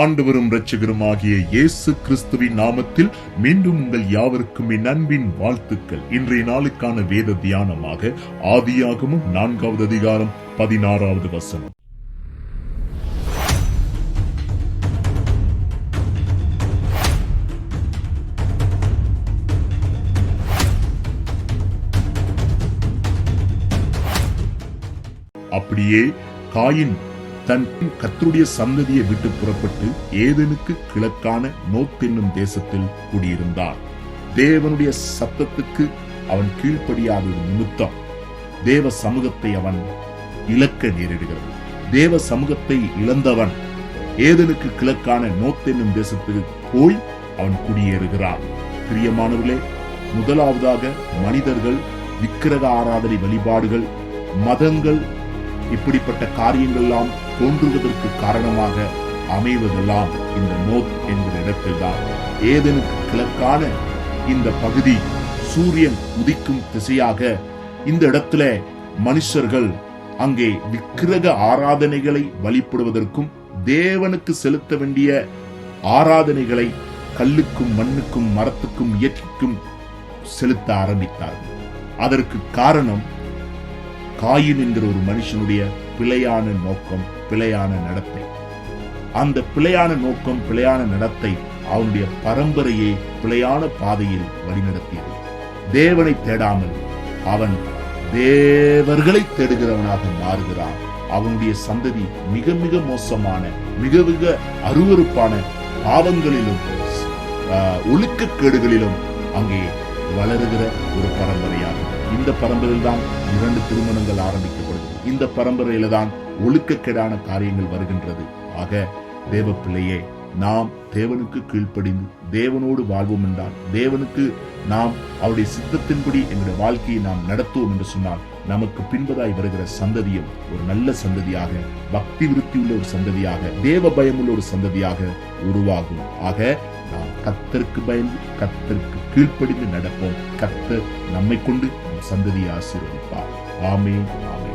ஆண்டவரும் இரட்சகருமாகிய இயேசு கிறிஸ்துவின் நாமத்தில் மீண்டும் உங்கள் யாவருக்கும் என் அன்பின் வாழ்த்துக்கள். இன்றைய நாளுக்கான வேத தியானமாக ஆதியாகமும் நான்காவது அதிகாரம் பதினாறாவது வசனம். அப்படியே காயின் தன் கத்தருடைய சந்ததியை விட்டு புறப்பட்டு ஏதனுக்கு கிழக்கான நோத் என்னும் தேசத்தில் குடியிருந்தான் தேவனுடைய சத்தத்துக்கு அவன் கீழ்ப்படியாதது நிமித்தம் தேவ சமூகத்தை அவன் இழக்க நேரிடுகிறது. தேவ சமூகத்தை இழந்தவன் ஏதனுக்கு கிழக்கான நோத் என்னும் தேசத்துக்கு போய் அவன் குடியேறுகிறான். பிரியமானவர்களே முதலாவதாக மனிதர்கள் விக்கிரக ஆராதனை வழிபாடுகள் மதங்கள் இப்படிப்பட்ட காரியங்கள் எல்லாம் தோன்றுவதற்கு காரணமாக அமைவதெல்லாம் இந்த நோத் என்கிற இடத்தில்தான். ஏதனுக்கு கிழக்கான இந்த பகுதி சூரியன் உதிக்கும் திசையாக இந்த இடத்துல மனுஷர்கள் அங்கே விக்கிரக ஆராதனைகளை வழிபடுவதற்கும் தேவனுக்கு செலுத்த வேண்டிய ஆராதனைகளை கல்லுக்கும் மண்ணுக்கும் மரத்துக்கும் இயற்கைக்கும் செலுத்த ஆரம்பித்தார்கள். அதற்கு காரணம் காயின் என்கிற ஒரு மனுஷனுடைய பிழையான நோக்கம் பிழையான நடத்தை. அந்த பிழையான நோக்கம் பிழையான நடத்தை அவனுடைய பரம்பரையை பிழையான பாதையில் வழிநடத்தியது. தேவனை தேடாமல் அவன் தேவர்களை தேடுகிறவனாக மாறுகிறான். அவனுடைய சந்ததி மிக மிக மோசமான மிக மிக அருவருப்பான பாவங்களிலும் ஆஹ், ஒழுக்கக்கேடுகளிலும் அங்கே வளருகிற ஒரு பரம்பரையாகும் இந்த பரம்பரையில் தான் இரண்டு திருமணங்கள் ஆரம்பிக்கப்படும் இந்த பரம்பரையில தான் ஒழுக்கக்கேடான காரியங்கள் வருகின்றது. ஆக தேவ பிள்ளையே நாம் தேவனுக்கு கீழ்ப்படிந்து தேவனோடு வாழ்வோம் என்றால் தேவனுக்கு நாம் அவருடைய சித்தத்தின்படி எங்களுடைய வாழ்க்கையை நாம் நடத்துவோம் என்று சொன்னால் நமக்கு பின்பதாய் வருகிற சந்ததியும் ஒரு நல்ல சந்ததியாக பக்தி விருத்தி உள்ள ஒரு சந்ததியாக தேவ பயமுள்ள ஒரு சந்ததியாக உருவாகும். ஆக நாம் கத்தருக்கு பயந்து கத்தருக்கு கீழ்ப்படிந்து நடப்போம். கத்தர் நம்மை கொண்டு நம் சந்ததியை ஆசீர்வதிப்பார். ஆமே ஆமே